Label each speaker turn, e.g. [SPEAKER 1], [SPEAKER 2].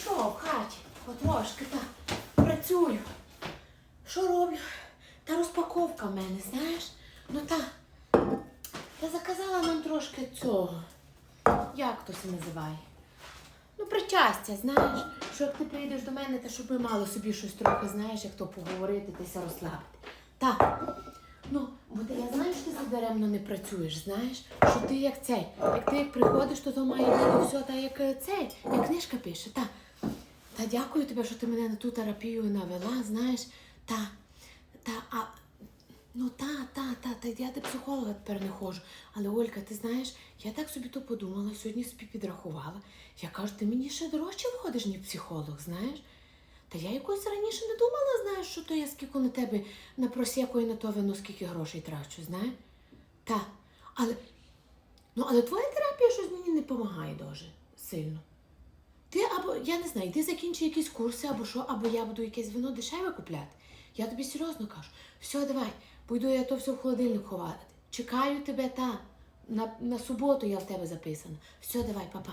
[SPEAKER 1] нічого, в хаті, потрошки так. Працюю. Що роблю? Та розпаковка в мене, знаєш? Ну та. Я заказала нам трошки цього. Як то це називає? Ну, причастя, знаєш, що як ти прийдеш до мене, то щоб ми мали собі щось трохи, знаєш, як то поговорити, тися розслабити. Так. Ну, бо ти, я знаю, що ти задаремно не працюєш, знаєш, що ти як цей. Як ти як приходиш, то то має бути все так, як е, цей, як книжка пише. Та. Та дякую тобі, що ти мене на ту терапію навела, знаєш. Та, та, а, ну та, та, та, та, я до психолога тепер не ходжу. Але Олька, ти знаєш, я так собі то подумала, сьогодні собі підрахувала. Я кажу, ти мені ще дорожче виходиш, ніж психолог, знаєш? Та я якось раніше не думала, знаєш, що то я скільки на тебе на просеку і на то вино скільки грошей трачу, знаєш? Та, але, ну, але твоя терапія щось мені не допомагає дуже сильно. Або, я не знаю, ти закінчи якісь курси, або що, або я буду якесь вино дешеве купляти. Я тобі серйозно кажу. Все, давай, пойду я то все в холодильник ховати. Чекаю тебе та. На, на суботу я в тебе записана. Все, давай, папа.